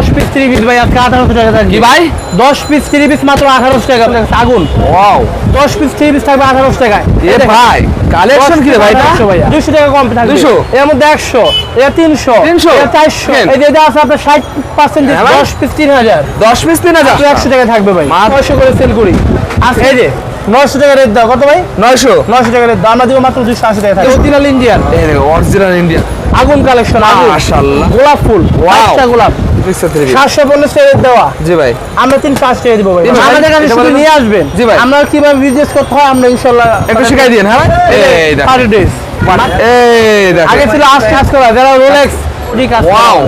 দশ piece three piece ভাই আজকে আঠারোশো টাকা থাকবে। ভাই? দশ পিস থ্রি পিস মাত্র আঠারোশো টাকা আগুন। ওয়াও দশ পিস থ্রি পিস থাকবে আঠারোশো টাকায়। এ ভাই কালেকশন কি ভাই দুশো টাকা কম থাকবে। 200 এর মধ্যে একশো এটা তিনশো 300 এটা চারশো। এই যে আছে আপনার ষাট পার্সেন্ট হ্যাঁ? দশ পিস তিন হাজার। 10 পিস 3000 একশো টাকা থাকবে ভাই। নয়শো করে সেল করি। আজকে এই যে নয়শো টাকা রেট দাও। কত ভাই? 900 নয়শো টাকা রেট দাও। আমরা দিব মাত্র দুশো আশি টাকা অরিজিনাল ইন্ডিয়ান এই অরিজিনাল ইন্ডিয়া আগুন কালেকশন আগুন। মাশাআল্লাহ। গোলাপ ফুল. গোলাপ পিক্সেল 3 সাতশো পঞ্চাশ দেওয়া। জি ভাই। আমরা তিনশো আশি টাকা দিব ভাই। আমাদের কাছে শুধু নিয়ে আসবেন। জি ভাই। আমরা কীভাবে বিজনেস করতে হয় আমরা ইনশাল্লাহ একটু শিখাই দিন হ্যাঁ? থার্টি ডেজ এই দেখো আগে ছিল আজ কাজ যারা রোলেক্স ঠিক ওয়াও।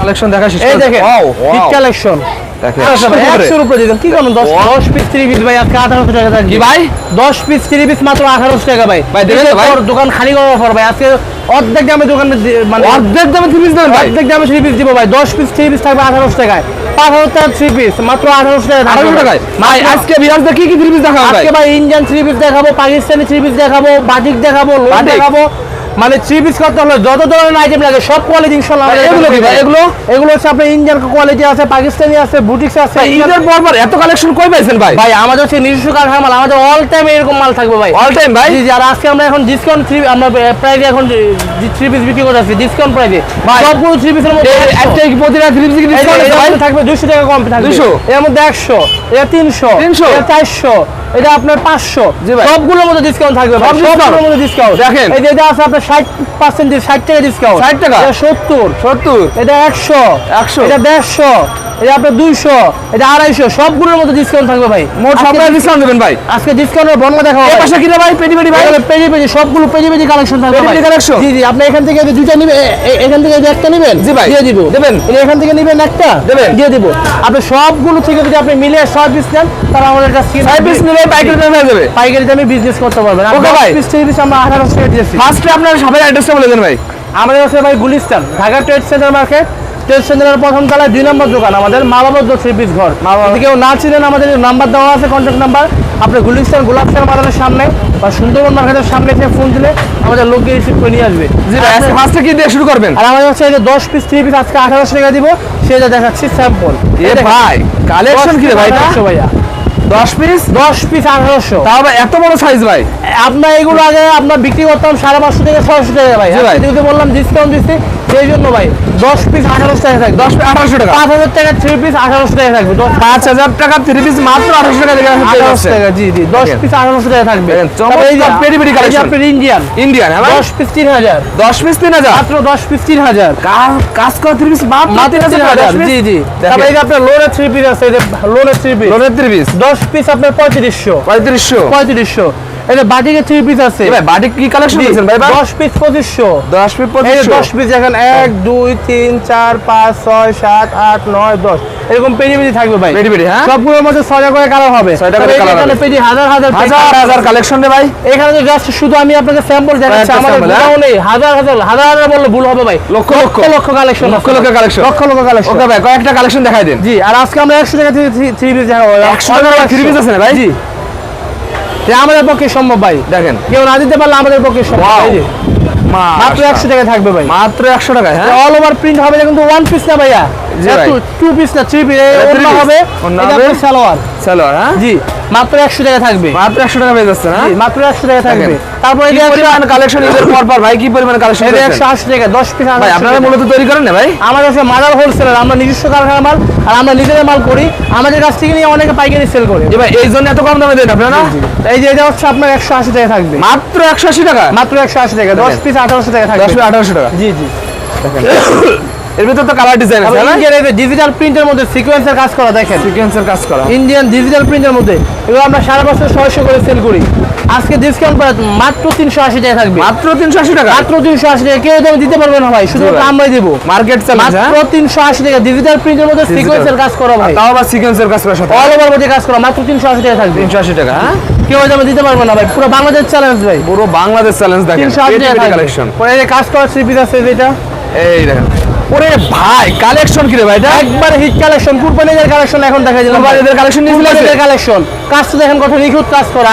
কালেকশন দেখা শেষ এই দেখেন ওয়াও হিট কালেকশন দেখেন। একশোর উপরে দিবেন। কি করুন দশ পিস থ্রি পিস ভাই আজকে আঠারোশো টাকা থাকবে ভাই? দশ পিস থ্রি পিস মাত্র আঠারোশো টাকা ভাই। ভাই, দোকান খালি করার পর ভাই আজকে অর্ধেক দামে দোকানে মানে অর্ধেক দামে থ্রি পিস দেবেন অর্ধেক দামে থ্রি পিস দিব ভাই। দশ পিস থ্রি পিস থাকবে আঠারোশো টাকায়। পাঁচ হাজার টাকা থ্রি পিস মাত্র আঠারোশো টাকা আঠারোশো 1800 টাকায়? ভাই আজকে কি কি থ্রি পিস দেখাবো আজকে ভাই? ইন্ডিয়ান থ্রি পিস দেখাবো পাকিস্তানি থ্রি পিস দেখাবো বাটিক দেখাবো লোন দেখাবো। মানে থ্রি পিস করতে হলে যত ধরনের আইটেম লাগে সব কোয়ালিটি ইনশাল্লাহ এগুলো কি এগুলো? এগুলো হচ্ছে আপনার ইন্ডিয়ান কোয়ালিটি আছে পাকিস্তানি আছে বুটিক্স আছে ঈদের পর পর এত কালেকশন কই পাইছেন ভাই? ভাই আমাদের হচ্ছে নিজস্ব কারখানা মাল আমাদের অল টাইম এরকম মাল থাকবে ভাই। অল টাইম ভাই? জি আর আজকে আমরা এখন ডিসকাউন্ট থ্রি আমরা প্রাইসে এখন থ্রি পিস বিক্রি করে আছি ডিসকাউন্ট প্রাইসে ভাই, সবগুলো থ্রি পিসের মধ্যে একটা কি প্রতিটা 3 পিস কি এই যে ডিসকাউন্ট এর থাকবে দুশো টাকা কম থাকবে। 200 এর মধ্যে একশো এটা তিনশো 300 এটা চারশো। এটা আপনার পাঁচশো। জি ভাই। সবগুলোর মধ্যে ডিসকাউন্ট থাকবে ভাই, সবগুলোর মধ্যে ডিসকাউন্ট দেখেন। এই যে এটা আছে আপনার ষাট পার্সেন্ট ষাট টাকা ডিসকাউন্ট 60 টাকা? এটা সত্তর। 70 এটা একশো। 100 এটা দেড়শো। এটা আপনার দুইশো। এটা আড়াইশো। সবগুলোর মধ্যে ডিসকাউন্ট থাকবে ভাই। মোট ডিসকাউন্ট দিবেন ভাই। আজকে ডিসকাউন্টের পাশে কি রে ভাই? পেটি পেটি ভাই। এখানে পেজি পেজি সবগুলো পেজি পেজি কালেকশন থাকবে ভাই। collection? জি জি আপনি এখান থেকে দুইটা নিবেন এখান থেকে একটা নিবেন জি ভাই। দিয়ে দিব। দেবেন? এটা এখান থেকে নিবেন একটা দেবেন? দিয়ে দিব। আপনি সবগুলো থেকে যদি আপনি মিলিয়ে ছয় পিস নেন তাহলে আমাদের কাছে কি 5 পিস নিলে পাইকারি দামে হয়ে যাবে? পাইকারি দামে বিজনেস করতে পারবেন। Okay, ভাই। পিস আমরা আঠারোশো টাকা দিয়েছি। ফার্স্টে আপনার সবাই অ্যাড্রেসটা বলে দেন ভাই। আমাদের হচ্ছে ভাই Gulistan Dhaka trade centre market trade সেন্টারের প্রথম তলায় দুই নম্বর দোকান আমাদের মা বাবার থ্রি পিস ঘর কেউ না চিনেন আমাদের নাম্বার দেওয়া আছে কন্ট্যাক্ট নাম্বার আপনি গুলিস্তান গোলাপসার বাজারের সামনে বা সুন্দরবন মার্কেটের সামনে থেকে ফোন দিলে আমাদের লোককে রিসিভ করে নিয়ে আসবে। জি ভাই ফার্স্টে কি দিয়ে শুরু করবেন? আর আমাদের হচ্ছে এই যে দশ পিস থ্রি পিস আজকে আঠারোশো টাকা দিব সেটা দেখাচ্ছি স্যাম্পল এ ভাই কালেকশন কি রে ভাই ভাইয়া। 10 পিস দশ পিস আঠারোশো। তাও এত বড় সাইজ ভাই। আপনার এগুলো আগে আপনার বিক্রি করতাম সাড়ে পাঁচশো থেকে ছয়শো টাকা ভাই। বললাম ডিসকাউন্ট দিচ্ছি সেই জন্য ভাই দশ পিস আঠারোশো টাকা থাকবে। 10 পিস 1800 টাকা? পাঁচ হাজার টাকা থ্রি পিস আঠারোশো টাকা থাকবে। দশ 5000 টাকা 3 পিস মাত্র 1800 টাকা পেয়ে আঠারোশো টাকা জি জি দশ পিস আঠারোশো টাকা থাকবে। এই যে পেরি পেরি আপনার ইন্ডিয়ান ইন্ডিয়ান দশ পিস তিন হাজার। 10 পিস 3000 মাত্র দশ পিস তিন হাজার। কাজ করা 3 পিস মাত্র তিন হাজার জি জি। তারপরে আপনার লোনের থ্রি পিস আছে লোনের থ্রি পিস লোনের 3 পিস দশ পিস আপনার পঁয়ত্রিশশো। 3500 পঁয়ত্রিশশো। এটা বাটিকের থ্রি পিস আছে। ভাই বাটিক কি কালেকশন দিয়েছেন ভাই ভাই দশ পিস পঁচিশশো। 10 পিস 2500 দশ পিস দেখেন এক দুই তিন চার পাঁচ ছয় সাত আট নয় দশ। এরকম পেজি পেজি থাকবে ভাই। পেটি পেটি হ্যাঁ? সবগুলোর মধ্যে ছয়টা করে কালার হবে। ছয়টা করে তবে colour এখানে হবে। পেজি হাজার হাজার হাজার হাজার কালেকশন রে ভাই। এখানে তো জাস্ট শুধু আমি আপনাকে স্যাম্পল দেখাচ্ছি আমাদের হ্যাঁ? গোডাউন নেই হাজার হাজার হাজার হাজার বললে ভুল হবে ভাই। Lakh lakh lakh. Collection lakh lakh collection lakh lakh collection ওকে ভাই কয়েকটা কালেকশন দেখাই দেন। জি আর আজকে আমরা একশো টাকা থ্রি পিস দেখাবো। 100 টাকা থ্রি পিস আছে না ভাই? জি। আমাদের পক্ষে সম্ভব ভাই দেখেন। কেউ না দিতে পারলে আমাদের পক্ষে সম্ভব। মাত্র একশো টাকা থাকবে ভাই। মাত্র 100 টাকা হ্যাঁ? অল ওভার প্রিন্ট হবে কিন্তু ওয়ান পিস না ভাইয়া। টু পিস না থ্রি পিস এটা three ওন্না piece। হবে ওড়না হবে। সালোয়ার। সালোয়ার হ্যাঁ? জি মাত্র টাকা থাকবে। মাত্র 100 টাকা পেয়ে যাচ্ছে না? মাত্র টাকা থাকবে। তারপরে পরিমাণ কালেকশন ঈদের পর পর ভাই কি পরিমাণ কালেকশন এটা একশো আশি টাকা দশ পিস ভাই আপনারা মূলত তৈরি করেন না ভাই? আমাদের কাছে মাদার হোলসেলার আমরা নিজস্ব কারখানা মাল আর আমরা নিজেদের মাল করি। আমাদের কাছ থেকে নিয়ে অনেকে পাইকারি সেল করে। জি ভাই এই জন্য এত কম দামে দেন আপনারা? এই যে এটা হচ্ছে আপনার একশো আশি টাকা থাকবে। মাত্র 180 টাকা? মাত্র একশো আশি টাকা দশ দেখেন। পিস আঠারোশো টাকা 10 থাকবে পিস 1800 টাকা। জি জি। এর ভিতর তো কালার ডিজাইন আছে হ্যাঁ ইন্ডিয়ান ডিজিটাল প্রিন্টের মধ্যে সিকোয়েন্সের কাজ করা দেখেন। সিকোয়েন্সের কাজ করা। ইন্ডিয়ান ডিজিটাল প্রিন্টের মধ্যে। এগুলো আমরা সারা বছর ছয়শো করে সেল করি। আজকে ডিসকাউন্ট পাওয়া মাত্র তিনশো আশি টাকা থাকবে। মাত্র 380 টাকা? মাত্র তিনশো আশি টাকা। কেউ দামে দিতে পারবে না ভাই শুধু আমরাই দেবো। মার্কেট চ্যালেঞ্জ মাত্র হ্যাঁ তিনশো আশি টাকা। ডিজিটাল প্রিন্টের মধ্যে সিকোয়েন্সের কাজ করা ভাই। তাও আবার সিকোয়েন্সের কাজ করা সাথে? অল ওভার মধ্যে কাজ করা। মাত্র তিনশো আশি টাকা থাকবে। 380 টাকা হ্যাঁ? কেউ দামে দিতে পারবে না ভাই। পুরো বাংলাদেশ চ্যালেঞ্জ ভাই। পুরো বাংলাদেশ চ্যালেঞ্জ দেখেন। তিনশো আশি টাকা কালেকশন পরে এই কাজ করা থ্রি পিস আছে যেটা এই দেখেন। ওরে ভাই কালেকশন কি রে ভাই এটা? একবার হিট কালেকশন কুরবানিদের কালেকশন এখন দেখা কুরবানিদের নিয়ে চলে কালেকশন কাজ তো দেখেন কত নিখুঁত কাজ করা।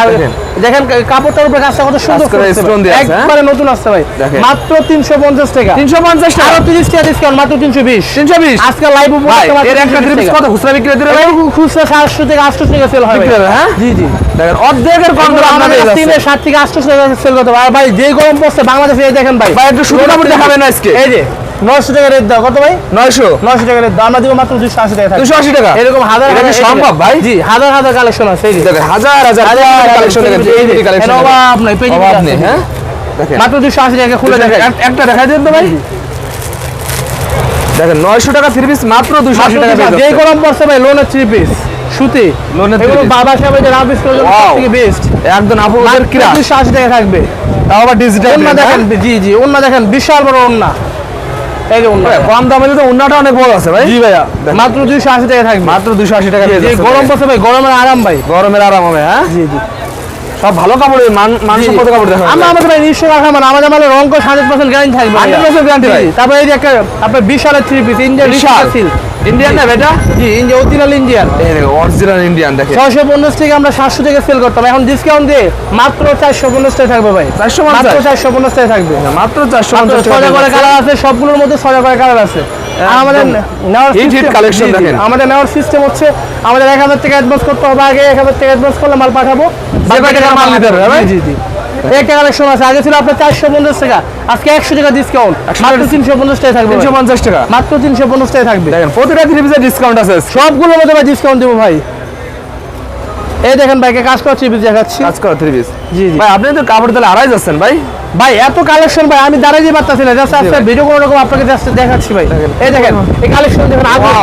দেখেন। কাপড়টার উপরে কাজটা কত সুন্দর করা, হ্যাঁ? একবারে নতুন আসছে ভাই। মাত্র 350 টাকা। তিনশো পঞ্চাশ টাকা? আরও 30 টাকা ডিসকাউন্ট মাত্র 320 তিনশো বিশ? আজকে লাইভ ভাই এর একটা কত? খুচরা বিক্রি ভাই? খুচরা 700 থেকে 800 টাকা সেল হয় হ্যাঁ? জি জি। দেখেন অর্ধেকের কম দামে আমাদের। থেকে আটশো টাকা সেল করতে ভাই যে গরম পড়ছে বাংলাদেশে দেখেন ভাই। ভাই একটু সুতি কাপড় দেখাবেন না আজকে। এই যে নয়শো টাকা রেট দাও। কত ভাই? নয়শো? নয়শো টাকা রেট দাও। আমরা দিব মাত্র দুশো আশি টাকা। থাকবে। দুশো আশি টাকা? এরকম হাজার হাজার- সম্ভব ভাই? জি হাজার হাজার কালেকশন আছে এই দেখেন হাজার হাজার কালেকশন এই কালেকশন অভাব নাই, পেজি অভাব হ্যাঁ? দেখেন। মাত্র দুশো আশি টাকা খুলে দেখেন একটা দেখাই দেন তো ভাই। দেখেন নয়শো টাকা থ্রি পিস মাত্র দুশো আশি টাকা যে গরম পড়ছে ভাই লোনের থ্রি পিস সুতি। লোনের এগুলো বাবা সাহেব বেস্ট একদম কিরা টাকা থাকবে। তাও আবার ডিজিটাল ওন্না দেখেন জি জি ওন্না দেখেন বিশাল বড় ওন্না এই যে ওন্না কম দামে তো উন্নাটা অনেক বড় আছে ভাই। জি ভাইয়া। মাত্র দুশো আশি টাকা থাকবে। মাত্র দুশো আশি টাকা পেয়ে যাচ্ছে গরম পড়ছে ভাই গরমের আরাম ভাই। গরমের আরাম হবে হ্যাঁ? জি জি। সব ভালো কাপড় মান মান। সম্পদ কাপড় দেখা আমরা আমাদের ভাই নিশ্চয় রাখা মানে আমাদের মালে রং করে হান্ড্রেড পার্সেন্ট গ্যারান্টি থাকবে। 100% guarantee ভাই। তারপরে এই যে একটা আপনার বিশালের থ্রি পিস ইন্ডিয়ান বিশাল। ইন্ডিয়ান না বেটা? জি India original Indian original Indian ছয়শো পঞ্চাশ থেকে আমরা সাতশো থেকে সেল করতাম এখন ডিসকাউন্ট দিয়ে মাত্র চারশো পঞ্চাশ টাকা থাকবে ভাই। 450? মাত্র চারশো পঞ্চাশ টাকা থাকবে। মাত্র চারশো পঞ্চাশ করে কালার আছে সবগুলোর মধ্যে ছয়টা করে কালার আছে। আমাদের নেওয়ার জি, দেখেন। আমাদের নেওয়ার সিস্টেম হচ্ছে আমাদের এক হাজার টাকা অ্যাডভান্স করতে হবে আগে এক হাজার টাকা অ্যাডভান্স করলে মাল পাঠাবো। মাল নিতে হবে, জি? জি একটা কালেকশন আছে আগে ছিল আপনার চারশো পঞ্চাশ টাকা আজকে একশো টাকা ডিসকাউন্ট 100 মাত্র তিনশো পঞ্চাশ টাকা থাকবে তিনশো। পঞ্চাশ টাকা। মাত্র তিনশো পঞ্চাশ টাকা থাকবে। দেখেন প্রতিটা থ্রি পিসের ডিসকাউন্ট আছে সবগুলোর মধ্যে ভাই ডিসকাউন্ট দেবো ভাই। এই দেখেন ভাইকে কাজ করছি বিজ দেখাচ্ছি। কাজ করা থ্রি পিস জি জি। ভাই আপনি তো কাপড় তাহলে আড়াই যাচ্ছেন ভাই। ভাই এত কালেকশন ভাই আমি দাঁড়াই পারতাছি না জাস্ট আজকে ভিডিও কোনো রকম আপনাকে জাস্ট দেখাচ্ছি ভাই। এই দেখেন এই কালেকশন দেখেন আগুন।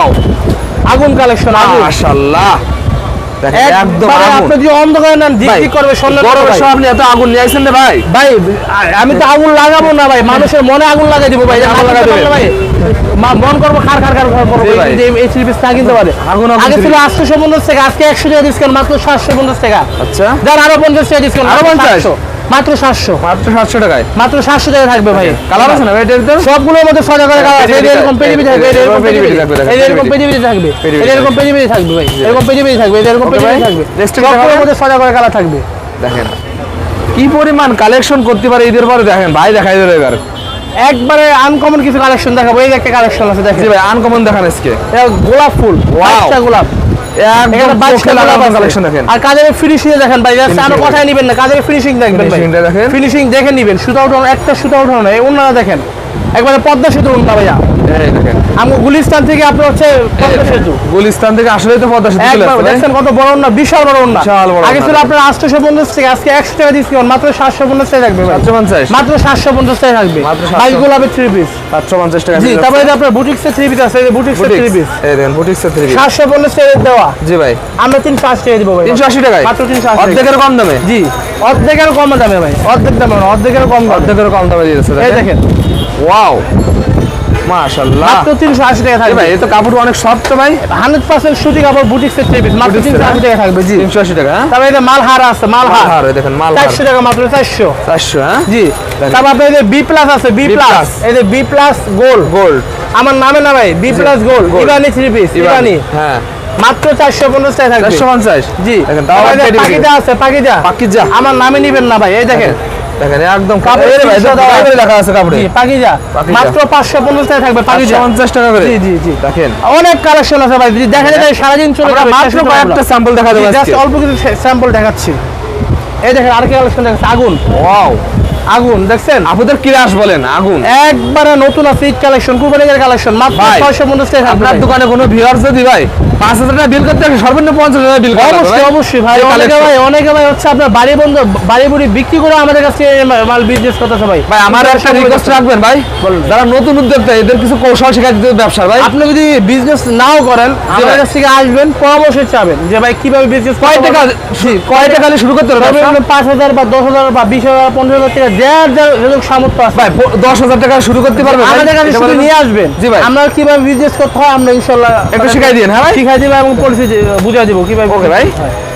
আগুন কালেকশন আগুন। মাশাআল্লাহ। আমি তো আগুন লাগাবো না ভাই। মানুষের মনে আগুন লাগাই দিব ভাই। মন করব খার খার করব এই না কিনতে পারে। আগে ছিল আটশো পঞ্চাশ টাকা আজকে একশো টাকা ডিসকাউন্ট মাত্র সাতশো পঞ্চাশ টাকা। আচ্ছা। যার আরও পঞ্চাশ টাকা ডিসকাউন্ট আরও 50? মাত্র সাতশো। মাত্র সাতশো টাকায়? মাত্র সাতশো টাকা থাকবে ভাই। কালার আছে না ভাই এটার ভিতর? সবগুলোর মধ্যে ছটা করে কালার আছে। এরকম থাকবে এরকম থাকবে, এরকম থাকবে। এরকম থাকবে। ভাই। এরকম থাকবে এরকম Okay থাকবে। সবগুলোর মধ্যে ছটা করে কালার থাকবে। দেখেন। কি পরিমাণ কালেকশন করতে পারে ঈদের পরে দেখেন ভাই দেখাই দেবে এবার। একবারে আনকমন কিছু কালেকশন দেখাবো। এই একটা কালেকশন আছে দেখেন। ভাই আনকমন দেখান আজকে। গোলাপ ফুল গোলাপ। আর কাজের ফিনিশিং দেখেন। ভাই আরও Finishing নিবেন না কাজের ফিনিশিং দেখবেন। ফিনিশিং দেখে নিবেন সুতা উঠানো একটা সুতা উঠানো না অন্যরা দেখেন। একবারে পদ্মা সেতু উন্না ভাইয়া। আমি গুলিস্তান থেকে আপনি হচ্ছে পদ্মা সেতু। গুলিস্তান থেকে আসলে তো পদ্মা সেতু চলে ভাই। দেখছেন কত বড় না বিশাল বড় আগে ছিল আপনার আটশোশো পঞ্চাশ থেকে আজকে একশো টাকা ডিসকাউন্ট মাত্র সাতশো পঞ্চাশ টাকা থাকবে ভাই। সাতশো পঞ্চাশ? মাত্র সাতশো পঞ্চাশ টাকা থাকবে। মাত্র 750 বাইশ গোলাপের থ্রি পিস সাতশো পঞ্চাশ টাকা জি তারপরে যে আপনার বুটিক্সের থ্রি পিস আছে এই যে বুটিক্সের থ্রি বুটিক্স পিস এই দেখেন বুটিক্সের থ্রি পিস সাতশো পঞ্চাশ টাকা দেওয়া। জি ভাই। আমরা তিনশো আশি টাকা দিব ভাই। তিনশো আশি টাকায়? মাত্র তিনশো আশি অর্ধেকের কম দামে? জি অর্ধেকের কম দামে ভাই। অর্ধেক দামে অর্ধেকের কম দামে। অর্ধেকের কম দামে দিয়ে দিচ্ছে এই দেখেন। ওয়াও মাশাআল্লাহ। মাত্র তিনশো আশি টাকা থাকবে। ভাই এই তো কাপড় অনেক সফট তো ভাই। হান্ড্রেড পার্সেন্ট সুতি কাপড় থ্রি পিস মাত্র Boutique তিনশো আশি set, টাকা থাকবে জি। তিনশো আশি টাকা হ্যাঁ? যে মালহার আছে মালহার। এই দেখেন মালহার। চারশো টাকা মাত্র চারশো। চারশো হ্যাঁ? জি। দেখেন। তারপর আপনার এই যে বি প্লাস আছে বি প্লাস এই যে বি প্লাস গোল্ড গোল্ড আমার নামে না ভাই B plus gold. Irani three piece Irani হ্যাঁ। মাত্র চারশো পঞ্চাশ টাকা থাকবে। চারশো পঞ্চাশ। জি। পাকিজা আছে পাকিজা। পাকিজা। আমার নামে নিবেন না ভাই এই দেখেন। দেখেন একদম লেখা আছে কাপড়ে। পাকিজা। মাত্র পাঁচশো পঞ্চাশ টাকা থাকবে পাকিজা পাঁচশো পঞ্চাশ টাকা করে। জি জি জি। দেখেন। অনেক কালেকশন আছে ভাই যদি দেখা যায় সারাদিন চলে যাবে মাত্র কয়েকটা স্যাম্পল দেখা দেবো জাস্ট অল্প কিছু স্যাম্পল দেখাচ্ছি। এই দেখেন আর কি কালেকশন দেখাচ্ছে আগুন। ওয়াও। আগুন দেখছেন? আপনাদের কিরাস বলেন আগুন। একবারে নতুন আছে কালেকশন কুরবানির কালেকশন মাত্র ভাই, ছয়শো পঞ্চাশ টাকা আপনার দোকানে কোনো ভিউয়ার্স যদি ভাই পাঁচ হাজার টাকা বিল করতে সর্বনিম্ন পঞ্চাশ হাজার বিল অবশ্যই অবশ্যই ভাই অনেকে ভাই অনেকে ভাই হচ্ছে আপনার বাড়ি বন্ধ বাড়ি বুড়ি বিক্রি করে আমাদের কাছে মাল বিজনেস করতেছে ভাই। ভাই আমার একটা রিকোয়েস্ট রাখবেন ভাই। যারা নতুন উদ্যোক্তা এদের কিছু কৌশল শেখাই দিতে ব্যবসার ভাই। আপনি যদি বিজনেস নাও করেন আমাদের কাছ থেকে আসবেন পরামর্শ চাবেন যে ভাই কীভাবে বিজনেস কয় টাকা কয় টাকা শুরু করতে হবে পাঁচ হাজার বা দশ হাজার বা বিশ হাজার পনেরো হাজার টাকা যার যার সামর্থ্য আছে। ভাই দশ হাজার টাকা শুরু করতে পারবে ভাই? আমাদের কাছে শুধু নিয়ে আসবেন। জি ভাই। আমরা কীভাবে বিজনেস করতে হয় আমরা ইনশাল্লাহ একটু শিখাই দিন হ্যাঁ ভাই? শিখাই দিব এবং পলিসি বুঝাই দিব কীভাবে ওকে ভাই।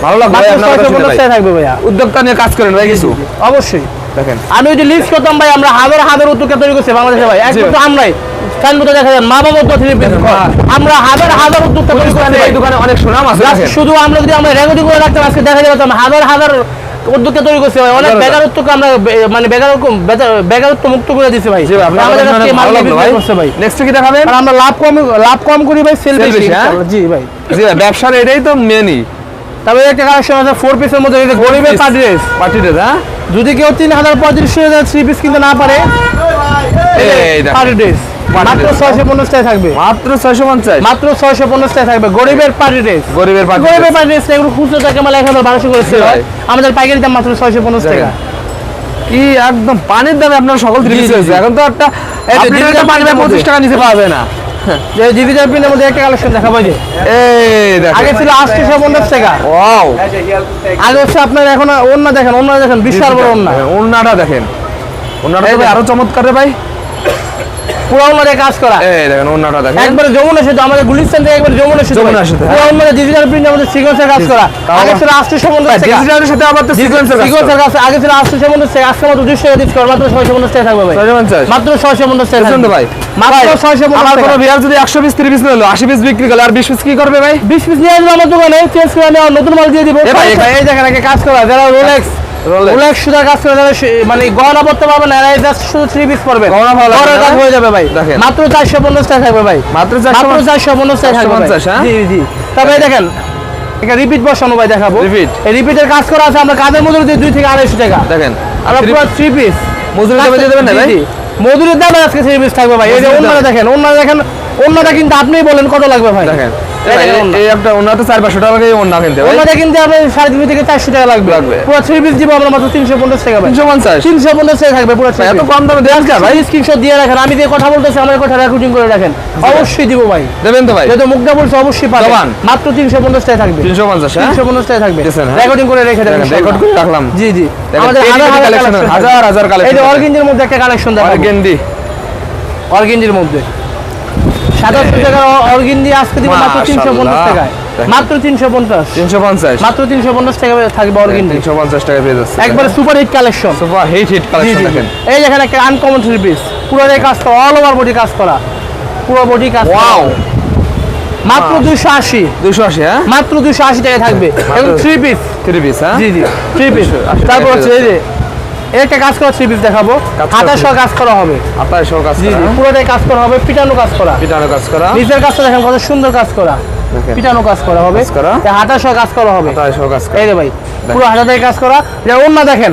ভালো লাগবে ভাই মাত্র আপনার কথা ছয়শো শুনে পঞ্চাশ ভাই। টাকা থাকবে ভাইয়া। উদ্যোক্তা নিয়ে কাজ করেন ভাই কিছু? অবশ্যই। দেখেন। আমি যদি লিস্ট করতাম ভাই আমরা হাজার হাজার উদ্যোক্তা তৈরি করছি বাংলাদেশে ভাই। একমাত্র আমরাই। আমরা হাজার হাজার উদ্যোক্তা তৈরি করছি এই দোকানে অনেক সুনাম আছে শুধু আমরা যদি আমরা রেগুলি করে রাখতাম আজকে দেখা যাবে হাজার হাজার উদ্যোক্তা তৈরি করছি ভাই অনেক। বেকারত্বকে আমরা মানে বেকারত্ব বেকারত্ব মুক্ত করে দিছি ভাই আমাদের কাছে ভাই। করছে ভাই Next কি দেখাবেন? আমরা লাভ কম লাভ কম করি ভাই সেল বেশি হ্যাঁ? জি ভাই জি ভাই, ব্যবসার এটাই তো মেনই তবে একটা কালেকশন আছে ফোর পিসের মধ্যে গরিবের পার্টি ড্রেস পার্টি ড্রেস হ্যাঁ যদি কেউ তিন হাজার পঁয়ত্রিশ হাজার থ্রি পিস কিনতে না পারে। পার্টি ড্রেস মাত্র টাকা থাকবে। মাত্র ছয়শো পঞ্চাশ? মাত্র ছয়শো পঞ্চাশ টাকা থাকবে। গরিবের পার্টি ড্রেস গরিবের পার্টি গরিবের পার্টি ড্রেস এগুলো খুচরো টাকা মাল এক হাজার বারোশো করেছে আমাদের পাইকারি দাম মাত্র টাকা। কি একদম পানির দামে আপনার সকল জিনিস হয়েছে। এখন তো একটা পানি পঁচিশ টাকা নিচে পাবে না। যে ডিজিটাল প্রিন্টের মধ্যে একটা কালেকশন দেখাবো যে। এই আগে ছিল টাকা। ওয়াও। আগে হচ্ছে আপনার এখন অন্য দেখেন অন্য দেখেন বিশাল বড় ওন্নাটা দেখেন। ওন্নাটা। আরও চমৎকার রে ভাই। পুরো কাজ করা। এই দেখেন ওন্নাটা দেখেন। একবারে যমুনা সেতু আমাদের গুলিস্তান থেকে একবারে যমুনা সেতু। যমুনা সেতু। ডিজিটাল প্রিন্টের মধ্যে সিকোয়েন্সের কাজ করা। আগে ছিল আটশোশো পঞ্চাশ ডিজিটালের সাথে আবার তো সিকোয়েন্সের কাজ সিকোয়েন্সের কাজ আগে ছিল আটশোশো পঞ্চাশ টাকা আজকে মাত্র দুশো টাকা ডিসকাউন্ট মাত্র ছয়শো পঞ্চাশ টাকা থাকবে ভাই। ছয়শো পঞ্চাশ। মাত্র ছয়শো পঞ্চাশ টাকা থাকবে। ভাই। মাত্র ভাই, ছয়শো আমার কোনো বিয়ার যদি একশো পিস তিরিশ পিস নিলো আশি পিস বিক্রি করল আর বিশ পিস কি করবে ভাই? বিশ পিস নিয়ে আসবে আমার দোকানে চেঞ্জ করে নতুন মাল দিয়ে দিব। এ ভাই, এই দেখেন আগে কাজ করা যারা রোলেক্স। রোলেক্স। সুতার কাজ করে যারা মানে গহনা পড়তে পারবে না এরা জাস্ট শুধু থ্রি পিস গহনা ভালো কাজ হয়ে যাবে ভাই। দেখেন। মাত্র চারশো পঞ্চাশ টাকা থাকবে ভাই। মাত্র চারশো মাত্র চারশো পঞ্চাশ টাকা থাকবে ভাই। 450, হ্যাঁ? জি জি। তবে দেখেন একটা রিপিট বসানো ভাই দেখাবো। Repeat। এই রিপিটের কাজ করা আছে আমরা কাজের মজুরি দিই থেকে আড়াইশো টাকা। দেখেন আমরা পুরো থ্রি পিস মজুরি দামে দিয়ে দেবেন না ভাই? মজুরির দামে আজকে থ্রি পিস থাকবে ভাই। এই যে মজুরির দেখেন অন্যটা দেখেন অন্যটা কিন্তু আপনিই বলেন কত লাগবে ভাই। দেখেন। এই একটা টাকা কিনতে ভাই অন্যটা কিনতে থেকে চারশো টাকা লাগবে। লাগবে। পুরো থ্রি পিস দিব আমরা মাত্র তিনশো পঞ্চাশ টাকা পঞ্চাশ? টাকা থাকবে পুরো এত কম দামে দেন কে ভাই? স্ক্রিনশট দিয়ে রাখেন। আমি যে কথা বলতেছি আমার কথা রেকর্ডিং করে রাখেন। অবশ্যই দিব ভাই। দেবেন তো ভাই। যেহেতু মুগ্ধা বলছে অবশ্যই পাবেন। মাত্র তিনশো পঞ্চাশ টাকা থাকবে। তিনশো পঞ্চাশ হ্যাঁ? তিনশো পঞ্চাশ টাকা থাকবে। হ্যাঁ? রেকর্ডিং করে রেখে দেবেন রেকর্ড করে রাখলাম। জি জি। আমাদের হাজার হাজার collection হাজার হাজার থাকবে। এই যে থাকবে। মধ্যে একটা কালেকশন দেখাবো। গেন্ডি অর্গেঞ্জির মধ্যে। সাতাত্তর টাকার অর্গেঞ্জি আজকে দিব মাত্র তিনশো পঞ্চাশ। টাকায়। মাত্র তিনশো পঞ্চাশ। তিনশো পঞ্চাশ। মাত্র তিনশো পঞ্চাশ টাকা থাকবে অর্গেঞ্জি তিনশো পঞ্চাশ টাকা পেয়ে যাচ্ছে। একবারে super hit collection super hit hit collection. দেখেন। এই দেখেন একটা আনকমন থ্রি পিস পুরো এই কাজ করা অল ওভার বডি কাজ করা। পুরো বডি কাজ ওয়াও মাত্র দুশো আশি। দুশো আশি হ্যাঁ? মাত্র দুশো আশি টাকা থাকবে। এবং থ্রি পিস থ্রি পিস হ্যাঁ? জি জি থ্রি পিস তারপর হচ্ছে এই যে একটা কাজ করা থ্রি পিস দেখাবো। three সহ কাজ করা হবে। আঠাশশো কাজ জি করা। পুরোটাই কাজ করা হবে পিটানো কাজ করা। পিটানো কাজ করা। নিচের কাজটা দেখেন কত সুন্দর কাজ করা। পিটানো কাজ করা হবে। সহ কাজ করা হবে। আঠাশশো কাজ করা। এই রে ভাই পুরো দিয়ে কাজ করা। যে অন্য দেখেন।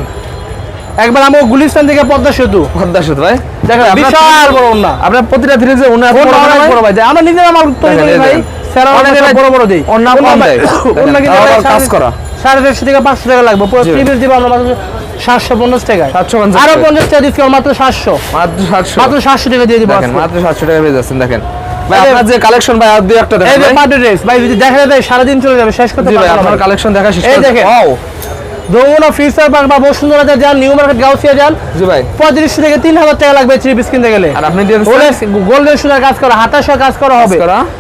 একবার আমাকে গুলিস্তান থেকে পদ্মা সেতু। পদ্মা সেতু ভাই। দেখেন বিশাল বড় অন্য আপনার প্রতিটা থ্রি যে অন্য অনেক বড় ভাই। আমরা নিজেরা আমার তৈরি করি ভাই। সেরা অনেক বড় বড় দেই। অন্য অন্য কম দেয়। অন্য কিন্তু কাজ করা। সাড়ে চারশো থেকে পাঁচশো টাকা লাগবে। পুরো জি। থ্রি পিস দিব আমরা মাত্র সাতশো পঞ্চাশ টাকায়। 750 আরও টাকা। পঞ্চাশ টাকা ডিসকাউন্ট মাত্র সাতশো। মাত্র সাতশো। মাত্র সাতশো টাকা দিয়ে দিব মাত্র সাতশো টাকা পেয়ে যাচ্ছেন দেখেন। আপনার যে কালেকশন ভাই আর দুই একটা এই যে ভাই। পার্টি ড্রেস ভাই যদি দেখা যায় সারাদিন চলে যাবে শেষ করতে ভাই আপনার কালেকশন দেখা শেষ এই দেখেন। যমুনা ফিউচার পার্ক বা বসুন্ধরাতে যান নিউ মার্কেট গাউসিয়া যান। জি ভাই। পঁয়ত্রিশশো থেকে তিন হাজার টাকা লাগবে থ্রি পিস কিনতে গেলে। আর আপনি গোল্ডেন সুতার কাজ করা সহ কাজ করা হবে।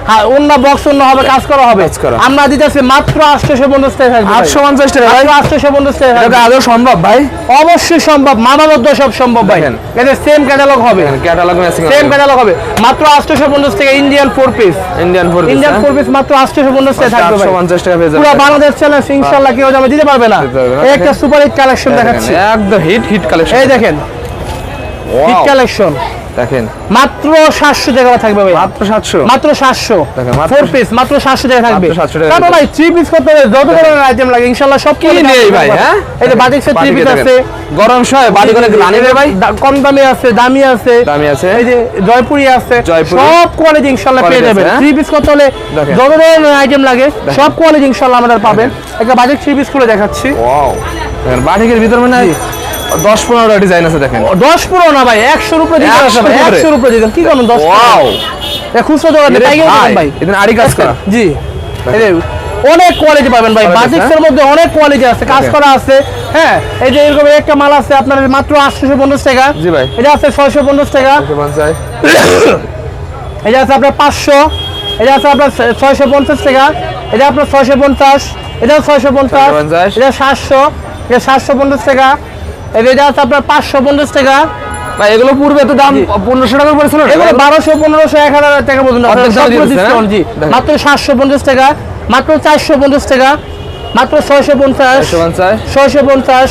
হ্যাঁ অন্য বক্স অন্য হবে কাজ করা হবে। আমরা দিতেছি মাত্র আটশোশো পঞ্চাশ টাকা আটশো পঞ্চাশ টাকা আটশোশো পঞ্চাশ টাকা আদৌ সম্ভব ভাই? অবশ্যই সম্ভব। মানবদ্ধ সব সম্ভব ভাই। এদের সেম ক্যাটালগ হবে। ক্যাটালগ সেম ক্যাটালগ হবে। মাত্র আটশোশো পঞ্চাশ টাকা Indian four piece Indian four Indian four piece মাত্র আটশোশো পঞ্চাশ টাকা থাকবে পঞ্চাশ টাকা পুরো বাংলাদেশ চ্যালেঞ্জ ইনশাল্লাহ কেউ যাবে দিতে পারবে না। একটা সুপার হিট কালেকশন দেখাচ্ছি। একদম হিট হিট কালেকশন এই দেখেন হিট কালেকশন দেখেন। মাত্র সাতশো টাকা থাকবে ভাই। মাত্র সাতশো? মাত্র সাতশো। দেখেন, ফোর পিস মাত্র সাতশো টাকা থাকবে। 700 তারপর ভাই থ্রি পিস করতে যত ধরনের আইটেম লাগে ইনশাল্লাহ সব কি নেই ভাই হ্যাঁ? এই যে বাটিক্সের থ্রি পিস আছে। গরম সয় বাড়ি করে রানি রে ভাই? কম দামি আছে দামি আছে। দামি আছে। এই যে জয়পুরি আছে। সব কোয়ালিটি ইনশাল্লাহ পেয়ে যাবেন। হ্যাঁ? থ্রি পিস করতে হলে যত ধরনের আইটেম লাগে সব কোয়ালিটি ইনশাল্লাহ আমাদের পাবেন। একটা বাজেট থ্রি পিস করে দেখাচ্ছি। ওয়াও বাটিকের ভিতর মানে দশ পনেরোটা ডিজাইন আছে দেখেন। দশ পুরো না ভাই একশোর উপরে দিতে 100 ভাই উপরে? একশোর উপরে কি করুন দশ খুচরো দোকানে ভাই, দোকান আড়ি কাজ করা। জি। অনেক কোয়ালিটি পাবেন ভাই আছে, মধ্যে অনেক কোয়ালিটি আছে কাজ করা আছে হ্যাঁ? এই যে এরকম একটা মাল আছে আপনার মাত্র আটশোশো পঞ্চাশ টাকা। জি ভাই। এটা আছে ছয়শো পঞ্চাশ টাকা। এটা আছে আপনার পাঁচশো। এটা আছে আপনার ছয়শো পঞ্চাশ টাকা। এটা আপনার ছয়শো পঞ্চাশ। এটা ছয়শো পঞ্চাশ। এটা সাতশো। এটা সাতশো পঞ্চাশ টাকা। এটা আছে আপনার পাঁচশো পঞ্চাশ টাকা। এগুলো পূর্বে তো দাম পনেরোশো টাকার করেছিল এগুলো বারোশো পনেরোশো এক হাজার টাকা পর্যন্ত জি। হ্যাঁ? মাত্র সাতশো পঞ্চাশ টাকা মাত্র চারশো পঞ্চাশ টাকা মাত্র ছয়শো পঞ্চাশ ছয়শো পঞ্চাশ।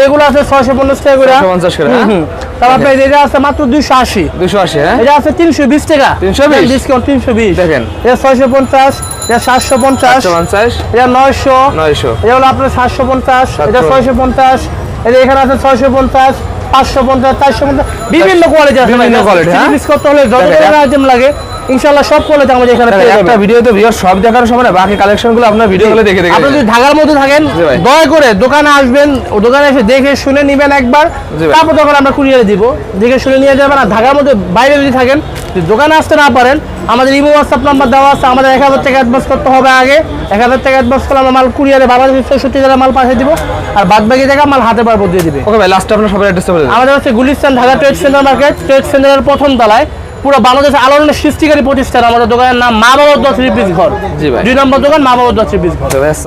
রেগুলার আছে ছয়শো পঞ্চাশ টাকা করে। 650 করে, হ্যাঁ? আপনার এটা আছে মাত্র দুইশো আশি। দুশো আশি হ্যাঁ? এটা আছে তিনশো বিশ টাকা। 320? ডিসকাউন্ট তিনশো বিশ। দেখেন। এটা ছয়শো পঞ্চাশ এটা সাতশো পঞ্চাশ পঞ্চাশ। এটা নয়শো নয়শো। এটা হলো আপনার সাতশো পঞ্চাশ এটা ছয়শো পঞ্চাশ এখানে আছে ছয়শো পঞ্চাশ পাঁচশো পঞ্চাশ চারশো পঞ্চাশ বিভিন্ন কোয়ালিটি আছে বিভিন্ন কোয়ালিটি হ্যাঁ? করতে হলে যত আইটেম লাগে ইনশাল্লাহ সব কোয়ালিটি আমাদের এখানে পেয়ে একটা ভিডিওতে ভিউয়ার সব দেখার সময় না বাকি কালেকশনগুলো আপনার ভিডিও গুলো দেখে দেখে আপনি যদি ঢাকার মধ্যে থাকেন দয়া করে দোকানে আসবেন ও দোকানে এসে দেখে শুনে নিবেন একবার। তারপর তখন আমরা কুরিয়ারে দিব দেখে শুনে নিয়ে যাবেন। আর ঢাকার মধ্যে বাইরে যদি থাকেন দোকানে আসতে না পারেন আমাদের ইমো হোয়াটসঅ্যাপ নাম্বার দেওয়া আছে আমাদের এক হাজার টাকা অ্যাডভান্স করতে হবে আগে। এক হাজার টাকা অ্যাডভান্স করলে আমরা মাল কুরিয়ারে বাংলাদেশ চৌষট্টি জেলা মাল পাঠিয়ে দিব আর বাদ বাকি টাকা মাল হাতে পারব দিয়ে দিবে। ওকে ভাই লাস্ট আপনার সবাই অ্যাড্রেস আমাদের হচ্ছে Gulistan Dhaka trade centre market trade সেন্টারের প্রথম তলায়। পুরো বাংলাদেশ আলোড়নের সৃষ্টিকারী প্রতিষ্ঠান। আমাদের দোকানের নাম মা বাবা দশ পিস ঘর জি ভাই। দুই নম্বর দোকান মা বাবা দশ ঘর